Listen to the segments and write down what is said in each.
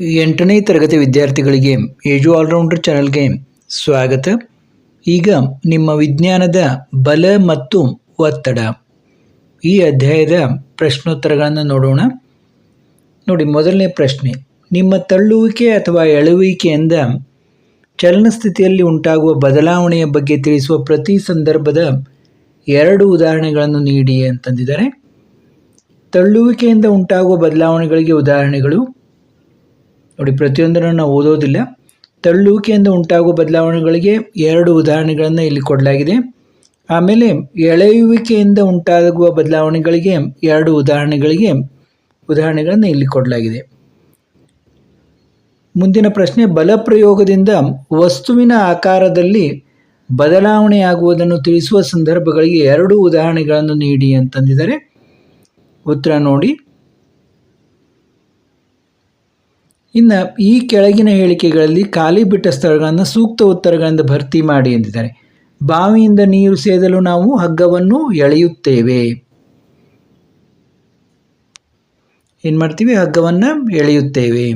ಎಂಟನೇ ತರಗತಿ ವಿದ್ಯಾರ್ಥಿಗಳಿಗೆ ಏಜು ಆಲ್ರೌಂಡರ್ ಚಾನಲ್ಗೆ ಸ್ವಾಗತ. ಈಗ ನಿಮ್ಮ ವಿಜ್ಞಾನದ ಬಲ ಮತ್ತು ಒತ್ತಡ. ಈ ಅಧ್ಯಾಯದ ಪ್ರಶ್ನೋತ್ತರಗಳನ್ನು ನೋಡೋಣ. ನೋಡಿ, ಮೊದಲನೇ ಪ್ರಶ್ನೆ. ನಿಮ್ಮ ತಳ್ಳುವಿಕೆ ಅಥವಾ ಎಳುವಿಕೆಯಿಂದ ಚಲನಸ್ಥಿತಿಯಲ್ಲಿ ಉಂಟಾಗುವ ಬದಲಾವಣೆಯ ಬಗ್ಗೆ ತಿಳಿಸುವ ಪ್ರತಿ ಸಂದರ್ಭದ ಎರಡು ಉದಾಹರಣೆಗಳನ್ನು ನೀಡಿ ಅಂತಂದಿದ್ದಾರೆ. ತಳ್ಳುವಿಕೆಯಿಂದ ಉಂಟಾಗುವ ಬದಲಾವಣೆಗಳಿಗೆ ಉದಾಹರಣೆಗಳು. ನೋಡಿ, ಪ್ರತಿಯೊಂದನ್ನು ನಾವು ಓದೋದಿಲ್ಲ. ತಳ್ಳುವಿಕೆಯಿಂದ ಉಂಟಾಗುವ ಬದಲಾವಣೆಗಳಿಗೆ ಎರಡು ಉದಾಹರಣೆಗಳನ್ನು ಇಲ್ಲಿ ಕೊಡಲಾಗಿದೆ. ಆಮೇಲೆ ಎಳೆಯುವಿಕೆಯಿಂದ ಉಂಟಾಗುವ ಬದಲಾವಣೆಗಳಿಗೆ ಎರಡು ಉದಾಹರಣೆಗಳಿಗೆ ಉದಾಹರಣೆಗಳನ್ನು ಇಲ್ಲಿ ಕೊಡಲಾಗಿದೆ. ಮುಂದಿನ ಪ್ರಶ್ನೆ ಬಲ ಪ್ರಯೋಗದಿಂದ ವಸ್ತುವಿನ ಆಕಾರದಲ್ಲಿ ಬದಲಾವಣೆಯಾಗುವುದನ್ನು ತಿಳಿಸುವ ಸಂದರ್ಭಗಳಿಗೆ ಎರಡು ಉದಾಹರಣೆಗಳನ್ನು ನೀಡಿ ಅಂತಂದಿದ್ದಾರೆ. ಉತ್ತರ ನೋಡಿ. ಇನ್ನು ಈ ಕೆಳಗಿನ ಹೇಳಿಕೆಗಳಲ್ಲಿ ಖಾಲಿ ಬಿಟ್ಟ ಸ್ಥಳಗಳನ್ನು ಸೂಕ್ತ ಉತ್ತರಗಳಿಂದ ಭರ್ತಿ ಮಾಡಿ ಎಂದಿದ್ದಾರೆ. ಬಾವಿಯಿಂದ ನೀರು ಸೇದಲು ನಾವು ಹಗ್ಗವನ್ನು ಎಳೆಯುತ್ತೇವೆ. ಏನು ಮಾಡ್ತೀವಿ? ಹಗ್ಗವನ್ನು ಎಳೆಯುತ್ತೇವೆ.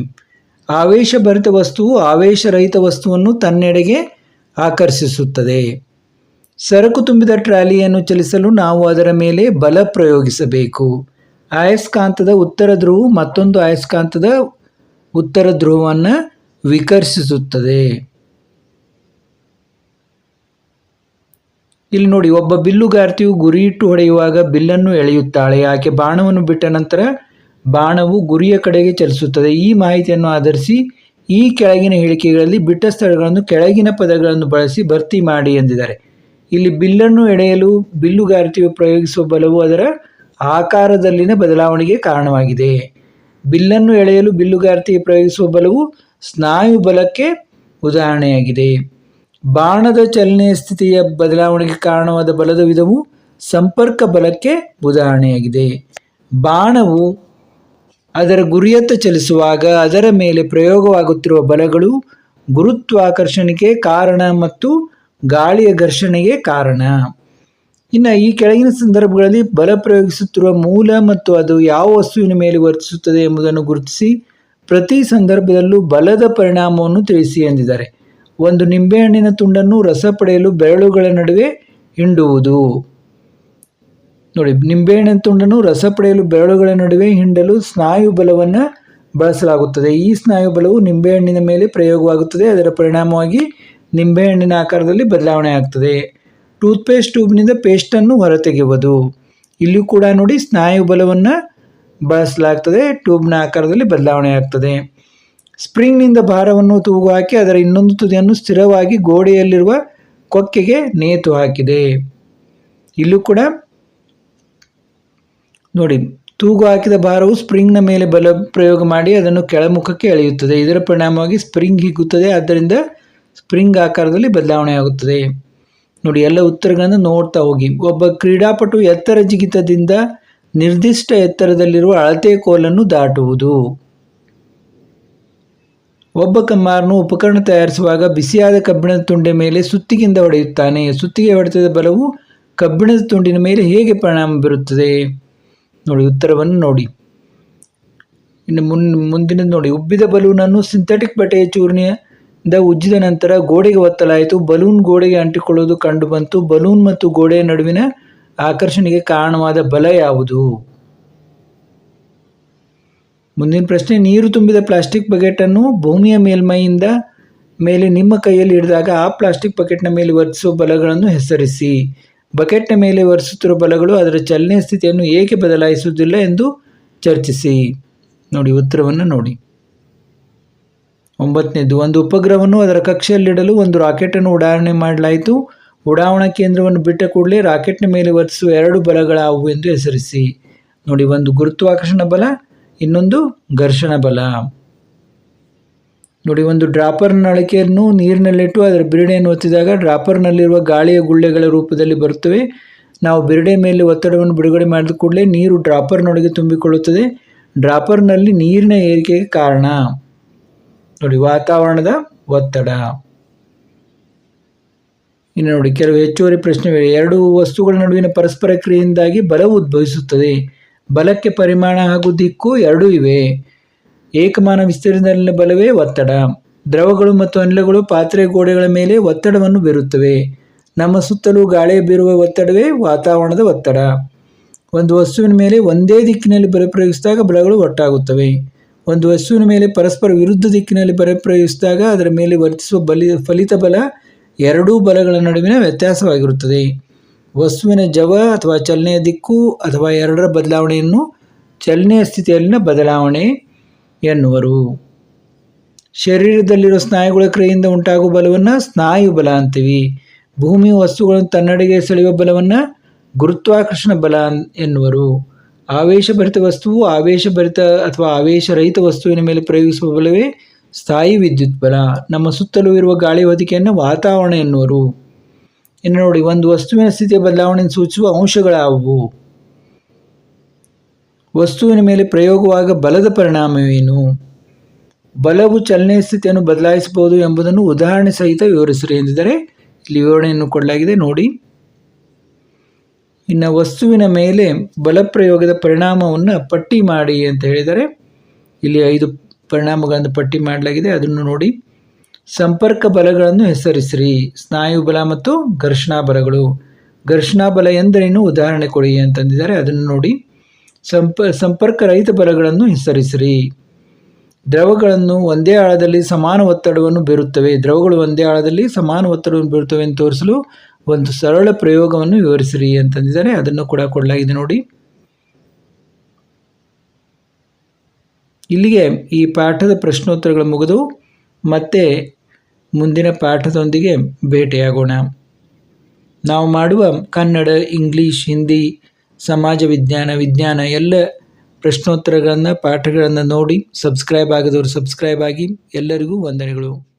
ಆವೇಶಭರಿತ ವಸ್ತುವು ಆವೇಶರಹಿತ ವಸ್ತುವನ್ನು ತನ್ನೆಡೆಗೆ ಆಕರ್ಷಿಸುತ್ತದೆ. ಸರಕು ತುಂಬಿದ ಟ್ರಾಲಿಯನ್ನು ಚಲಿಸಲು ನಾವು ಅದರ ಮೇಲೆ ಬಲ ಪ್ರಯೋಗಿಸಬೇಕು. ಆಯಸ್ಕಾಂತದ ಉತ್ತರ ಧ್ರುವು ಮತ್ತೊಂದು ಅಯಸ್ಕಾಂತದ ಉತ್ತರ ಧ್ರುವವನ್ನು ವಿಕರ್ಷಿಸುತ್ತದೆ. ಇಲ್ಲಿ ನೋಡಿ, ಒಬ್ಬ ಬಿಲ್ಲುಗಾರ್ತಿಯು ಗುರಿಯಿಟ್ಟು ಹೊಡೆಯುವಾಗ ಬಿಲ್ಲನ್ನು ಎಳೆಯುತ್ತಾಳೆ. ಆಕೆ ಬಾಣವನ್ನು ಬಿಟ್ಟ ನಂತರ ಬಾಣವು ಗುರಿಯ ಕಡೆಗೆ ಚಲಿಸುತ್ತದೆ. ಈ ಮಾಹಿತಿಯನ್ನು ಆಧರಿಸಿ ಈ ಕೆಳಗಿನ ಹೇಳಿಕೆಗಳಲ್ಲಿ ಬಿಟ್ಟ ಸ್ಥಳಗಳನ್ನು, ಕೆಳಗಿನ ಪದಗಳನ್ನು ಬಳಸಿ ಭರ್ತಿ ಮಾಡಿ ಎಂದಿದ್ದಾರೆ. ಇಲ್ಲಿ ಬಿಲ್ಲನ್ನು ಎಳೆಯಲು ಬಿಲ್ಲುಗಾರ್ತಿಯು ಪ್ರಯೋಗಿಸುವ ಬಲವು ಅದರ ಆಕಾರದಲ್ಲಿನ ಬದಲಾವಣೆಗೆ ಕಾರಣವಾಗಿದೆ. ಬಿಲ್ಲನ್ನು ಎಳೆಯಲು ಬಿಲ್ಲುಗಾರ್ತಿ ಪ್ರಯೋಗಿಸುವ ಬಲವು ಸ್ನಾಯು ಬಲಕ್ಕೆ ಉದಾಹರಣೆಯಾಗಿದೆ. ಬಾಣದ ಚಲನೆಯ ಸ್ಥಿತಿಯ ಬದಲಾವಣೆಗೆ ಕಾರಣವಾದ ಬಲದ ವಿಧವು ಸಂಪರ್ಕ ಬಲಕ್ಕೆ ಉದಾಹರಣೆಯಾಗಿದೆ. ಬಾಣವು ಅದರ ಗುರಿಯತ್ತ ಚಲಿಸುವಾಗ ಅದರ ಮೇಲೆ ಪ್ರಯೋಗವಾಗುತ್ತಿರುವ ಬಲಗಳು ಗುರುತ್ವಾಕರ್ಷಣೆಗೆ ಕಾರಣ ಮತ್ತು ಗಾಳಿಯ ಘರ್ಷಣೆಗೆ ಕಾರಣ. ಇನ್ನು ಈ ಕೆಳಗಿನ ಸಂದರ್ಭಗಳಲ್ಲಿ ಬಲ ಪ್ರಯೋಗಿಸುತ್ತಿರುವ ಮೂಲ ಮತ್ತು ಅದು ಯಾವ ವಸ್ತುವಿನ ಮೇಲೆ ವರ್ತಿಸುತ್ತದೆ ಎಂಬುದನ್ನು ಗುರುತಿಸಿ, ಪ್ರತಿ ಸಂದರ್ಭದಲ್ಲೂ ಬಲದ ಪರಿಣಾಮವನ್ನು ತಿಳಿಸಿ ಎಂದಿದ್ದಾರೆ. ಒಂದು ನಿಂಬೆಹಣ್ಣಿನ ತುಂಡನ್ನು ರಸ ಪಡೆಯಲು ಬೆರಳುಗಳ ನಡುವೆ ಹಿಂಡುವುದು. ನೋಡಿ, ನಿಂಬೆಹಣ್ಣಿನ ತುಂಡನ್ನು ರಸ ಪಡೆಯಲು ಬೆರಳುಗಳ ನಡುವೆ ಹಿಂಡಲು ಸ್ನಾಯು ಬಲವನ್ನು ಬಳಸಲಾಗುತ್ತದೆ. ಈ ಸ್ನಾಯು ಬಲವು ನಿಂಬೆಹಣ್ಣಿನ ಮೇಲೆ ಪ್ರಯೋಗವಾಗುತ್ತದೆ. ಅದರ ಪರಿಣಾಮವಾಗಿ ನಿಂಬೆಹಣ್ಣಿನ ಆಕಾರದಲ್ಲಿ ಬದಲಾವಣೆ ಆಗ್ತದೆ ಟೂತ್ಪೇಸ್ಟ್ ಟ್ಯೂಬ್ನಿಂದ ಪೇಸ್ಟನ್ನು ಹೊರತೆಗೆಯುವುದು. ಇಲ್ಲಿಯೂ ಕೂಡ ನೋಡಿ ಸ್ನಾಯು ಬಲವನ್ನು ಬಳಸಲಾಗ್ತದೆ, ಟ್ಯೂಬ್ನ ಆಕಾರದಲ್ಲಿ ಬದಲಾವಣೆ ಆಗ್ತದೆ. ಸ್ಪ್ರಿಂಗ್ನಿಂದ ಭಾರವನ್ನು ತೂಗು ಹಾಕಿ ಅದರ ಇನ್ನೊಂದು ತುದಿಯನ್ನು ಸ್ಥಿರವಾಗಿ ಗೋಡೆಯಲ್ಲಿರುವ ಕೊಕ್ಕೆಗೆ ನೇತು ಹಾಕಿದೆ. ಇಲ್ಲೂ ಕೂಡ ನೋಡಿ, ತೂಗು ಹಾಕಿದ ಭಾರವು ಸ್ಪ್ರಿಂಗ್ನ ಮೇಲೆ ಬಲ ಪ್ರಯೋಗ ಮಾಡಿ ಅದನ್ನು ಕೆಳಮುಖಕ್ಕೆ ಎಳೆಯುತ್ತದೆ. ಇದರ ಪರಿಣಾಮವಾಗಿ ಸ್ಪ್ರಿಂಗ್ ಹಿಗ್ಗುತ್ತದೆ, ಆದ್ದರಿಂದ ಸ್ಪ್ರಿಂಗ್ ಆಕಾರದಲ್ಲಿ ಬದಲಾವಣೆ ಆಗುತ್ತದೆ. ನೋಡಿ, ಎಲ್ಲ ಉತ್ತರಗಳನ್ನು ನೋಡ್ತಾ ಹೋಗಿ. ಒಬ್ಬ ಕ್ರೀಡಾಪಟು ಎತ್ತರ ಜಿಗಿತದಿಂದ ನಿರ್ದಿಷ್ಟ ಎತ್ತರದಲ್ಲಿರುವ ಅಳತೆ ಕೋಲನ್ನು ದಾಟುವುದು. ಒಬ್ಬ ಕಮ್ಮಾರನು ಉಪಕರಣ ತಯಾರಿಸುವಾಗ ಬಿಸಿಯಾದ ಕಬ್ಬಿಣದ ತುಂಡೆ ಮೇಲೆ ಸುತ್ತಿಗೆಯಿಂದ ಹೊಡೆಯುತ್ತಾನೆ. ಸುತ್ತಿಗೆ ಹೊಡೆತದ ಬಲವು ಕಬ್ಬಿಣದ ತುಂಡಿನ ಮೇಲೆ ಹೇಗೆ ಪರಿಣಾಮ ಬೀರುತ್ತದೆ? ನೋಡಿ, ಉತ್ತರವನ್ನು ನೋಡಿ. ಇನ್ನು ಮುನ್ ಮುಂದಿನ ನೋಡಿ. ಉಬ್ಬಿದ ಬಲೂನನ್ನು ಸಿಂಥೆಟಿಕ್ ಬಟ್ಟೆಯ ಚೂರ್ಣಿಯಿಂದ ಉಜ್ಜಿದ ನಂತರ ಗೋಡೆಗೆ ಒತ್ತಲಾಯಿತು. ಬಲೂನ್ ಗೋಡೆಗೆ ಅಂಟಿಕೊಳ್ಳುವುದು ಕಂಡುಬಂತು. ಬಲೂನ್ ಮತ್ತು ಗೋಡೆಯ ನಡುವಿನ ಆಕರ್ಷಣೆಗೆ ಕಾರಣವಾದ ಬಲ ಯಾವುದು? ಮುಂದಿನ ಪ್ರಶ್ನೆ, ನೀರು ತುಂಬಿದ ಪ್ಲಾಸ್ಟಿಕ್ ಬಕೆಟನ್ನು ಭೂಮಿಯ ಮೇಲ್ಮೈಯಿಂದ ಮೇಲೆ ನಿಮ್ಮ ಕೈಯಲ್ಲಿ ಹಿಡಿದಾಗ ಆ ಪ್ಲಾಸ್ಟಿಕ್ ಬಕೆಟ್ನ ಮೇಲೆ ವರ್ತಿಸುವ ಬಲಗಳನ್ನು ಹೆಸರಿಸಿ. ಬಕೆಟ್ನ ಮೇಲೆ ವರ್ತಿಸುತ್ತಿರುವ ಬಲಗಳು ಅದರ ಚಲನೆಯ ಸ್ಥಿತಿಯನ್ನು ಏಕೆ ಬದಲಾಯಿಸುವುದಿಲ್ಲ ಎಂದು ಚರ್ಚಿಸಿ. ನೋಡಿ, ಉತ್ತರವನ್ನು ನೋಡಿ. ಒಂಬತ್ತನೇದು, ಒಂದು ಉಪಗ್ರಹವನ್ನು ಅದರ ಕಕ್ಷೆಯಲ್ಲಿಡಲು ಒಂದು ರಾಕೆಟನ್ನು ಉಡಾವಣೆ ಮಾಡಲಾಯಿತು. ಉಡಾವಣಾ ಕೇಂದ್ರವನ್ನು ಬಿಟ್ಟ ಕೂಡಲೇ ರಾಕೆಟ್ನ ಮೇಲೆ ವರ್ತಿಸುವ ಎರಡು ಬಲಗಳಾವು ಎಂದು ಹೆಸರಿಸಿ. ನೋಡಿ, ಒಂದು ಗುರುತ್ವಾಕರ್ಷಣ ಬಲ, ಇನ್ನೊಂದು ಘರ್ಷಣ ಬಲ. ನೋಡಿ, ಒಂದು ಡ್ರಾಪರ್ ನಳಿಕೆಯನ್ನು ನೀರಿನಲ್ಲಿಟ್ಟು ಅದರ ಬಿರುಡೆಯನ್ನು ಒತ್ತಿದಾಗ ಡ್ರಾಪರ್ನಲ್ಲಿರುವ ಗಾಳಿಯ ಗುಳ್ಳೆಗಳ ರೂಪದಲ್ಲಿ ಬರುತ್ತವೆ. ನಾವು ಬಿರುಡೆ ಮೇಲೆ ಒತ್ತಡವನ್ನು ಬಿಡುಗಡೆ ಮಾಡಿದ ಕೂಡಲೇ ನೀರು ಡ್ರಾಪರ್ನೊಳಗೆ ತುಂಬಿಕೊಳ್ಳುತ್ತದೆ. ಡ್ರಾಪರ್ನಲ್ಲಿ ನೀರಿನ ಏರಿಕೆಗೆ ಕಾರಣ. ನೋಡಿ, ವಾತಾವರಣದ ಒತ್ತಡ. ಇನ್ನು ನೋಡಿ, ಕೆಲವು ಹೆಚ್ಚುವರಿ ಪ್ರಶ್ನೆಗಳಿವೆ. ಎರಡು ವಸ್ತುಗಳ ನಡುವಿನ ಪರಸ್ಪರ ಕ್ರಿಯೆಯಿಂದಾಗಿ ಬಲವು ಉದ್ಭವಿಸುತ್ತದೆ. ಬಲಕ್ಕೆ ಪರಿಮಾಣ ಹಾಗೂ ದಿಕ್ಕು ಎರಡೂ ಇವೆ. ಏಕಮಾನ ವಿಸ್ತೀರ್ಣದಲ್ಲಿನ ಬಲವೇ ಒತ್ತಡ. ದ್ರವಗಳು ಮತ್ತು ಅನಿಲಗಳು ಪಾತ್ರೆ ಗೋಡೆಗಳ ಮೇಲೆ ಒತ್ತಡವನ್ನು ಬೀರುತ್ತವೆ. ನಮ್ಮ ಸುತ್ತಲೂ ಗಾಳಿ ಬೀರುವ ಒತ್ತಡವೇ ವಾತಾವರಣದ ಒತ್ತಡ. ಒಂದು ವಸ್ತುವಿನ ಮೇಲೆ ಒಂದೇ ದಿಕ್ಕಿನಲ್ಲಿ ಬಲ ಪ್ರಯೋಗಿಸಿದಾಗ ಬಲಗಳು ಒಟ್ಟಾಗುತ್ತವೆ. ಒಂದು ವಸ್ತುವಿನ ಮೇಲೆ ಪರಸ್ಪರ ವಿರುದ್ಧ ದಿಕ್ಕಿನಲ್ಲಿ ಬಲ ಪ್ರಯೋಗಿಸಿದಾಗ ಅದರ ಮೇಲೆ ವರ್ತಿಸುವ ಬಲಿ ಫಲಿತ ಬಲ ಎರಡೂ ಬಲಗಳ ನಡುವಿನ ವ್ಯತ್ಯಾಸವಾಗಿರುತ್ತದೆ. ವಸ್ತುವಿನ ಜವ ಅಥವಾ ಚಲನೆಯ ದಿಕ್ಕು ಅಥವಾ ಎರಡರ ಬದಲಾವಣೆಯನ್ನು ಚಲನೆಯ ಸ್ಥಿತಿಯಲ್ಲಿನ ಬದಲಾವಣೆ ಎನ್ನುವರು. ಶರೀರದಲ್ಲಿರುವ ಸ್ನಾಯುಗಳ ಕ್ರಿಯೆಯಿಂದ ಉಂಟಾಗುವ ಬಲವನ್ನು ಸ್ನಾಯು ಬಲ ಅಂತೀವಿ. ಭೂಮಿಯ ವಸ್ತುಗಳನ್ನು ತನ್ನಡೆಗೆ ಸೆಳೆಯುವ ಬಲವನ್ನು ಗುರುತ್ವಾಕರ್ಷಣ ಬಲ ಎನ್ನುವರು. ಆವೇಶಭರಿತ ವಸ್ತುವು ಆವೇಶಭರಿತ ಅಥವಾ ಆವೇಶರಹಿತ ವಸ್ತುವಿನ ಮೇಲೆ ಪ್ರಯೋಗಿಸುವ ಬಲವೇ ಸ್ಥಾಯಿ ವಿದ್ಯುತ್ ಬಲ. ನಮ್ಮ ಸುತ್ತಲೂ ಇರುವ ಗಾಳಿ ಹೊದಿಕೆಯನ್ನು ವಾತಾವರಣ ಎನ್ನುವರು. ಇನ್ನು ನೋಡಿ, ಒಂದು ವಸ್ತುವಿನ ಸ್ಥಿತಿಯ ಬದಲಾವಣೆಯನ್ನು ಸೂಚಿಸುವ ಅಂಶಗಳಾವುವು? ವಸ್ತುವಿನ ಮೇಲೆ ಪ್ರಯೋಗವಾಗ ಬಲದ ಪರಿಣಾಮವೇನು? ಬಲವು ಚಲನೆಯ ಸ್ಥಿತಿಯನ್ನು ಬದಲಾಯಿಸಬಹುದು ಎಂಬುದನ್ನು ಉದಾಹರಣೆ ಸಹಿತ ವಿವರಿಸಿರಿ ಎಂದಿದ್ದಾರೆ ಇಲ್ಲಿ ವಿವರಣೆಯನ್ನು ಕೊಡಲಾಗಿದೆ. ನೋಡಿ ಇನ್ನು ವಸ್ತುವಿನ ಮೇಲೆ ಬಲಪ್ರಯೋಗದ ಪರಿಣಾಮವನ್ನು ಪಟ್ಟಿ ಮಾಡಿ ಅಂತ ಹೇಳಿದರೆ, ಇಲ್ಲಿ ಐದು ಪರಿಣಾಮಗಳನ್ನು ಪಟ್ಟಿ ಮಾಡಲಾಗಿದೆ. ಅದನ್ನು ನೋಡಿ, ಸಂಪರ್ಕ ಬಲಗಳನ್ನು ಹೆಸರಿಸಿರಿ, ಸ್ನಾಯು ಬಲ ಮತ್ತು ಘರ್ಷಣಾ ಬಲಗಳು. ಘರ್ಷಣಾ ಬಲ ಎಂದರೇನು? ಉದಾಹರಣೆ ಕೊಡಿ ಅಂತಂದಿದ್ದಾರೆ ಅದನ್ನು ನೋಡಿ, ಸಂಪ, ಸಂಪರ್ಕ ರಹಿತ ಬಲಗಳನ್ನು ಹೆಸರಿಸಿರಿ. ದ್ರವಗಳನ್ನು ಒಂದೇ ಆಳದಲ್ಲಿ ಸಮಾನ ಒತ್ತಡವನ್ನು ಬೀರುತ್ತವೆ. ದ್ರವಗಳು ಒಂದೇ ಆಳದಲ್ಲಿ ಸಮಾನ ಒತ್ತಡವನ್ನು ಬೀರುತ್ತವೆ ಎಂದು ತೋರಿಸಲು ಒಂದು ಸರಳ ಪ್ರಯೋಗವನ್ನು ವಿವರಿಸಿರಿ ಅಂತಂದಿದ್ದಾರೆ ಅದನ್ನು ಕೂಡ ಕೊಡಲಾಗಿದೆ ನೋಡಿ. ಇಲ್ಲಿಗೆ ಈ ಪಾಠದ ಪ್ರಶ್ನೋತ್ತರಗಳು ಮುಗಿದು ಮತ್ತೆ ಮುಂದಿನ ಪಾಠದೊಂದಿಗೆ ಭೇಟಿಯಾಗೋಣ. ನಾವು ಮಾಡುವ ಕನ್ನಡ, ಇಂಗ್ಲೀಷ್, ಹಿಂದಿ, ಸಮಾಜ ವಿಜ್ಞಾನ ವಿಜ್ಞಾನ ಎಲ್ಲ ಪ್ರಶ್ನೋತ್ತರಗಳನ್ನು, ಪಾಠಗಳನ್ನು ನೋಡಿ, ಸಬ್ಸ್ಕ್ರೈಬ್ ಆಗದವರು ಸಬ್ಸ್ಕ್ರೈಬ್ ಆಗಿ ಎಲ್ಲರಿಗೂ ವಂದನೆಗಳು.